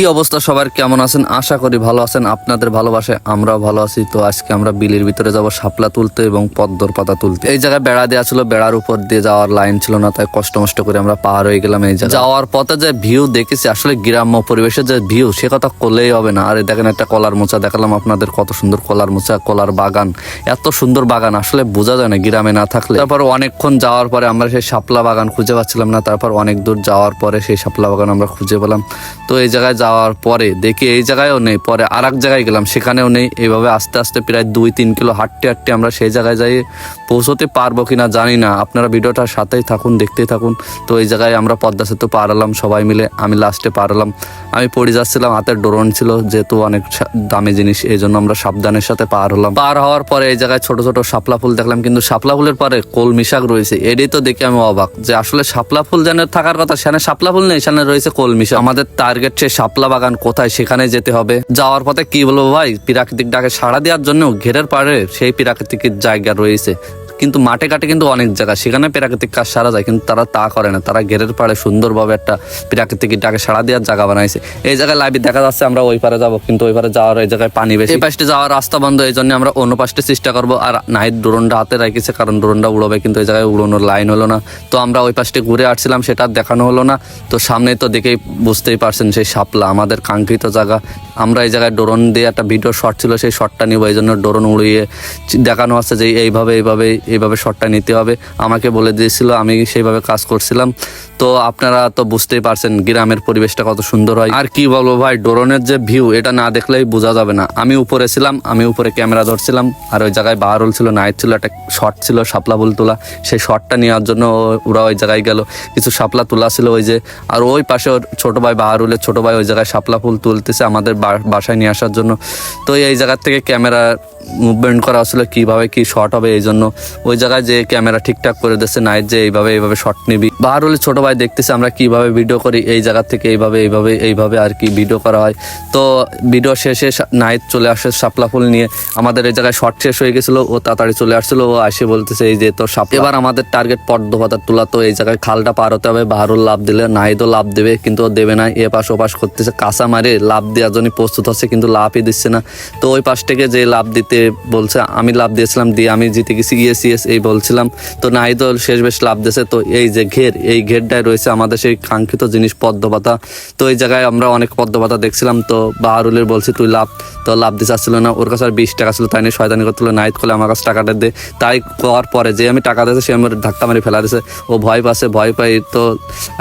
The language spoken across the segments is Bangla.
কি অবস্থা সবার? কেমন আছেন? আশা করি ভালো আছেন। আপনাদের ভালোবাসে আমরাও ভালো আছি। তো আজকে আমরা বিলের ভিতরে যাব শাপলা তুলতে এবং পদ্মর পাতা তুলতে। এই জায়গায় বেড়া দেওয়া ছিল, বেড়ার উপর দিয়ে যাওয়ার লাইন ছিল না, তাই কষ্ট মষ্ট করে আমরা পার হয়ে গেলাম এই জায়গায়। যাওয়ার পথে যে ভিউ দেখেছি, আসলে গ্রাম্য পরিবেশের যে ভিউ, সে কথা করলেই হবে না। আরে দেখেন একটা কলার মোচা, দেখালাম আপনাদের কত সুন্দর কলার মোচা, কলার বাগান। এত সুন্দর বাগান, আসলে বোঝা যায় না গ্রামে না থাকলে। তারপর অনেকক্ষণ যাওয়ার পরে আমরা সেই শাপলা বাগান খুঁজে পাচ্ছিলাম না, তারপর অনেক দূর যাওয়ার পরে সেই শাপলা বাগান আমরা খুঁজে পেলাম। তো এই জায়গায় যাওয়ার পরে দেখি এই জায়গায়ও নেই। পরে আর এক জায়গায় গেলাম, সেখানেও নেই। এইভাবে আস্তে আস্তে প্রায় দুই তিন কিলো হাঁটতে হাঁটতে আমরা সেই জায়গায় যাই, পৌঁছতে পারব কি না জানি না। আপনারা ভিডিওটার সাথেই থাকুন, দেখতেই থাকুন। তো এই জায়গায় আমরা পদ্মা সেতু পার হলাম সবাই মিলে, আমি লাস্টে পার হলাম। আমি পড়ে যাচ্ছিলাম, হাতের ড্রোন ছিল, যেহেতু অনেক দামি জিনিস, এই জন্য আমরা সাবধানের সাথে পার হলাম। পার হওয়ার পরে এই জায়গায় ছোট ছোট শাপলা ফুল দেখলাম, কিন্তু শাপলা ফুলের পরে কলমি শাক রয়েছে। এটাই তো দেখে আমি অবাক যে আসলে শাপলা ফুল যেন থাকার কথা, সেখানে শাপলা ফুল নেই, সেখানে রয়েছে কলমি শাক আমাদের টার্গেট সে শাপলা বাগান কোথায়? সেখানে যেতে হবে। যাওয়ার পথে কি বলব ভাই? প্রাকৃতিক ডাকে সাড়া দেওয়ার জন্য ঘেরের পাড়ে সেই প্রাকৃতিক জায়গা রয়েছে। কিন্তু মাঠে ঘাটে কিন্তু অনেক জায়গা। সেখানে প্রাকৃতিক কাজ সারা যায়, কিন্তু তারা তা করে না। তারা ঘেরের পাড়ে সুন্দরভাবে একটা প্রাকৃতিক ডাকে সাড়া দেওয়ার জায়গা বানাইছে। এই জায়গায় লাইভে দেখা যাচ্ছে, আমরা ওই পারে যাব, কিন্তু ওই পারে যাওয়ার এই জায়গায় পানি বেশি। এই পাশে যাওয়ার রাস্তা বন্ধ, এই জন্য আমরা অন্য পাশে চেষ্টা করব। আর নাইট ড্রোনটা হাতে রেখেছে, কারণ ড্রোনটা উড়বে, কিন্তু এই জায়গায় উড়োনোর লাইন হলো না। তো আমরা ওই পাশে ঘুরে আসছিলাম, সেটা দেখানো হলো না। তো সামনে তো দেখেই বুঝতেই পারছেন সেই শাপলা, আমাদের কাঙ্ক্ষিত জায়গা। আমরা এই জায়গায় ড্রোন দিয়ে একটা ভিডিও শট ছিল, সেই শটটা নিব, এই জন্য ড্রোন উড়িয়ে দেখানো হচ্ছে যে এইভাবে এইভাবে এইভাবে শটটা নিতে হবে। আমাকে বলে দিয়েছিল, আমি সেইভাবে কাজ করছিলাম। তো আপনারা তো বুঝতেই পারছেন গ্রামের পরিবেশটা কত সুন্দর হয়। আর কি বলব ভাই, ড্রোনের যে ভিউ এটা না দেখলেই বোঝা যাবে না। আমি উপরে ছিলাম, আমি উপরে ক্যামেরা ধরছিলাম, আর ওই জায়গায় বাহারুল ছিল নাইট ছিল, একটা শট ছিল, শাপলা ফুল তোলা। সেই শটটা নেওয়ার জন্য ওরা ওই জায়গায় গেল। কিছু শাপলা তোলা ছিল ওই যে, আর ওই পাশে ওর ছোট ভাই বাহারুলের ছোট ভাই ওই জায়গায় শাপলা ফুল তুলতেছে আমাদের বাসায় নিয়ে আসার জন্য। তো এই জায়গার থেকে ক্যামেরা মুভমেন্ট করা হচ্ছিল কীভাবে কি শট হবে এই জন্য ওই জায়গায় যে ক্যামেরা ঠিকঠাক করে দিচ্ছে নাইট যে এইভাবে এইভাবে শট নিবি। বাহারুলের ছোট ভাই দেখতেছে আমরা কীভাবে ভিডিও করি, এই জায়গা থেকে এইভাবে এইভাবে এইভাবে আর কি ভিডিও করা হয়। তো ভিডিও শেষে নাইট চলে আসে শাপলা ফুল নিয়ে। আমাদের এই জায়গায় শর্ট শেষ হয়ে গেছিল, ও তাড়াতাড়ি চলে আসছিল, ও আসে বলতেছে, এই যে তো সাপ এবার আমাদের টার্গেট পদ্ম পাতা তোলা, তো এই জায়গায় খালটা পার হতে হবে। বাহারুল লাভ দিলে নাইদও লাভ দেবে, কিন্তু দেবে না। এ পাশ ও পাশ করতেছে, কাঁচা মারে লাভ দেওয়ার জন্য প্রস্তুত হচ্ছে, কিন্তু লাভই দিচ্ছে না। তো ওই পাশ থেকে যে লাভ দিতে বলছে, আমি লাভ দিয়েছিলাম, দিয়ে আমি জিতে গেছি। ইয়েস ইয়েস এই বলছিলাম। তো নাইদও শেষ বেশ লাভ দিয়েছে। তো এই যে ঘের, এই ঘেরটায় রয়েছে আমাদের সেই কাঙ্ক্ষিত জিনিস, পদ্মপাতা। তো এই জায়গায় আমরা অনেক পদ্মপাতা দেখছিলাম। তো বাহারুলের বলছি, তুই লাভ তো লাভ দিতে চাচ্ছিল না। ওর কাছে আর বিশ টাকা ছিল, তাই নিয়ে শয়তানি করছিল নাইট করলে আমার কাছে টাকাটা দে। তাই করার পরে যে আমি টাকা দিয়েছে, সে আমার ধাক্কা মারি ফেলা দিয়েছে। ও ভয় পাচ্ছে, ভয় পাই তো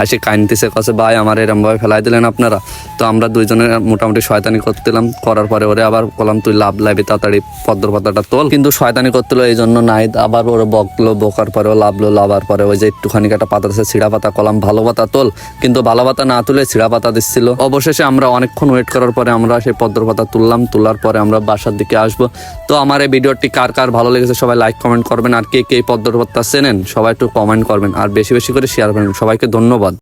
এসে কাইনতেছে কাছে ভাই, আমার এরমভাবে ফেলাই দিলেন আপনারা। তো আমরা দুইজনে মোটামুটি শয়তানি করতেলাম করার পরে ওরে আবার বললাম, তুই লাভ লাইবি তাড়াতাড়ি। পদ্ম পাতাটা তোল। কিন্তু শয়তানি করছিল এই জন্য নাইদ। আবার ওর বকলো বকার পরে ও লাভলো লাভার পরে ওই যে একটুখানি একটা পাতা আছে, ছিঁড়া পাতা, কলাম, ভালো পাতা তোল। কিন্তু ভালো পাতা না তুলে ছিঁড়া পাতা দিচ্ছিল। অবশেষে আমরা অনেকক্ষণ ওয়েট করার পরে আমরা সেই পদ্ম পাতা তুললাম। তোলার পরে আমরা বাসার দিকে আসব। তো আমার এই ভিডিওটি কার কার ভালো লেগেছে সবাই লাইক কমেন্ট করবেন। আর কে কে এই পদ্ম পাতা চেনেন, সবাই একটু কমেন্ট করবেন। আর বেশি বেশি করে শেয়ার করবেন। সবাইকে ধন্যবাদ।